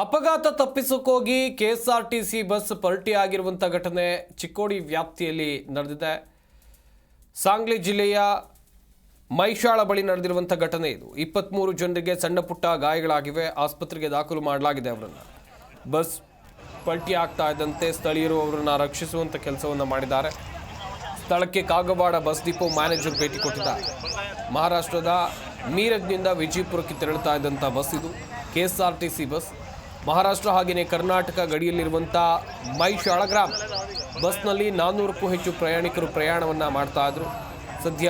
ಅಪಘಾತ ತಪ್ಪಿಸೋಕೋಗಿ KSRTC bus ಪಲ್ಟಿ ಆಗಿರುವಂಥ ಘಟನೆ ಚಿಕ್ಕೋಡಿ ವ್ಯಾಪ್ತಿಯಲ್ಲಿ ನಡೆದಿದೆ. ಸಾಂಗ್ಲಿ ಜಿಲ್ಲೆಯ ಮೈಶಾಳ ಬಳಿ ನಡೆದಿರುವಂಥ ಘಟನೆ ಇದು. ಇಪ್ಪತ್ತ್ಮೂರು ಜನರಿಗೆ ಸಣ್ಣ ಪುಟ್ಟ ಗಾಯಗಳಾಗಿವೆ. ಆಸ್ಪತ್ರೆಗೆ ದಾಖಲು ಮಾಡಲಾಗಿದೆ ಅವರನ್ನು. ಬಸ್ ಪಲ್ಟಿ ಆಗ್ತಾ ಇದ್ದಂತೆ ಸ್ಥಳೀಯರು ಅವರನ್ನು ರಕ್ಷಿಸುವಂಥ ಕೆಲಸವನ್ನು ಮಾಡಿದ್ದಾರೆ. ಸ್ಥಳಕ್ಕೆ ಕಾಗವಾಡ ಬಸ್ ಡಿಪೋ ಮ್ಯಾನೇಜರ್ ಭೇಟಿ ಕೊಟ್ಟಿದ್ದಾರೆ. ಮಹಾರಾಷ್ಟ್ರದ ಮೀರಜ್ನಿಂದ ವಿಜಯಪುರಕ್ಕೆ ತೆರಳುತ್ತಾ ಇದ್ದಂಥ ಬಸ್ ಇದು. K S R T C bus. Maharashtra ಹಾಗೆಯೇ ಕರ್ನಾಟಕ ಗಡಿಯಲ್ಲಿರುವಂಥ ಮೈಶಾಳ ಗ್ರಾಮ. ಬಸ್ನಲ್ಲಿ ನಾನ್ನೂರಕ್ಕೂ ಹೆಚ್ಚು ಪ್ರಯಾಣಿಕರು ಪ್ರಯಾಣವನ್ನು ಮಾಡ್ತಾ ಇದ್ರು. ಸದ್ಯ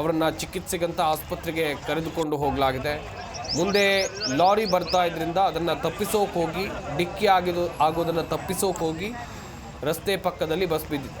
ಅವರನ್ನು ಚಿಕಿತ್ಸೆಗಂತ ಆಸ್ಪತ್ರೆಗೆ ಕರೆದುಕೊಂಡು ಹೋಗಲಾಗಿದೆ. ಮುಂದೆ ಲಾರಿ ಬರ್ತಾ ಇದ್ರಿಂದ ಅದನ್ನು ತಪ್ಪಿಸೋಕೆ ಹೋಗಿ, ಡಿಕ್ಕಿ ಆಗಿದು, ಆಗೋದನ್ನು ತಪ್ಪಿಸೋಕೆ ಹೋಗಿ ರಸ್ತೆ ಪಕ್ಕದಲ್ಲಿ ಬಸ್ ಬಿದ್ದಿದೆ.